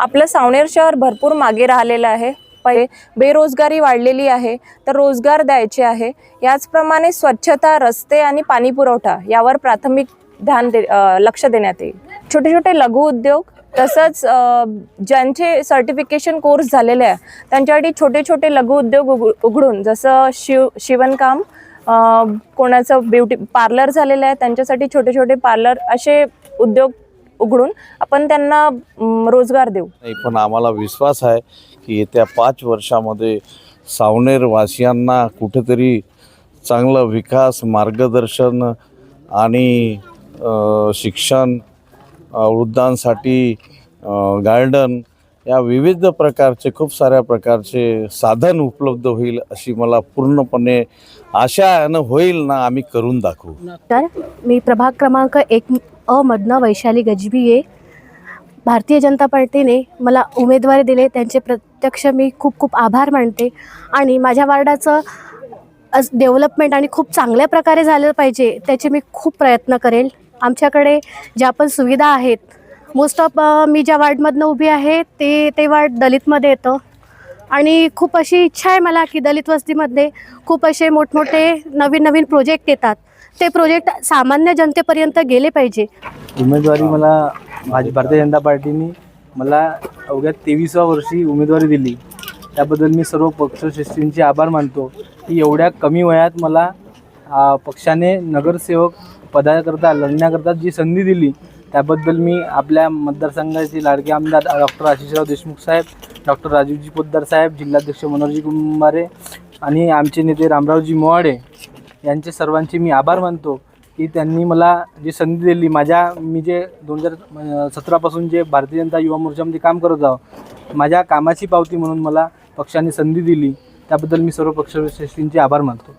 आपलं सावनेर शहर भरपूर मागे राहिलेलं आहे. पहिले बेरोजगारी वाढलेली आहे तर रोजगार द्यायचे आहे. याचप्रमाणे स्वच्छता रस्ते आणि पाणी पुरवठा यावर प्राथमिक ध्यान दे लक्ष देण्यात येईल. छोटे छोटे लघु उद्योग तसंच ज्यांचे सर्टिफिकेशन कोर्स झालेले आहे त्यांच्यासाठी छोटे छोटे लघु उद्योग उघ- उघडून जसं शिव शिवणकाम कोणाचं ब्युटी पार्लर झालेलं आहे त्यांच्यासाठी छोटे छोटे पार्लर असे उद्योग उघडून आपण त्यांना रोजगार देऊ. नाही पण आम्हाला विश्वास आहे की येत्या पाच वर्षामध्ये सावनेर वासियांना कुठेतरी चांगलं विकास मार्गदर्शन आणि शिक्षण वृद्धांसाठी गार्डन या विविध प्रकारचे खूप साऱ्या प्रकारचे साधन उपलब्ध होईल अशी मला पूर्णपणे आशा आहे आणि होईल ना आम्ही करून दाखवू. तर मी प्रभाग क्रमांक एक अ मधनं वैशाली गजबीये भारतीय जनता पार्टीने मला उमेदवारी दिले त्यांचे प्रत्यक्ष मी खूप खूप आभार मानते आणि माझ्या वार्डाचं डेव्हलपमेंट आणि खूप चांगल्या प्रकारे झालं पाहिजे त्याचे मी खूप प्रयत्न करेल. आमच्याकडे ज्या पण सुविधा आहेत मोस्ट ऑफ मी ज्या वार्डमधनं उभी आहे ते ते वार्ड दलितमध्ये येतं. आणि खूप अशी इच्छा आहे मला की दलित वस्तीमध्ये खूप असे मोठमोठे नवीन नवीन प्रोजेक्ट येतात. ते प्रोजेक्ट सामान्य जनतेपर्यंत गेले पाहिजे. उमेदवारी मला माझी भारतीय जनता पार्टीने मला अवघ्या तेवीसव्या वर्षी उमेदवारी दिली. त्याबद्दल मी सर्व पक्षश्रेष्ठींचे आभार मानतो. की एवढ्या कमी वयात मला पक्षाने नगरसेवक पदाकरता लढण्याकरता जी संधी दिली त्याबद्दल मी आपल्या मतदारसंघाचे लाडके आमदार डॉक्टर आशिषराव देशमुख साहेब डॉक्टर राजीवजी पोद्दार साहेब जिल्हाध्यक्ष मनोहरजी कुंभारे आणि आमचे नेते रामरावजी मोवाडे यांचे सर्वांचे मी आभार मानतो की त्यांनी मला जी संधी दिली माझ्या मी जे दोन हजार सतरापासून जे भारतीय जनता युवा मोर्चामध्ये काम करत आहो माझ्या कामाची पावती म्हणून मला पक्षाने संधी दिली त्याबद्दल मी सर्व पक्षश्रेष्ठींचे आभार मानतो.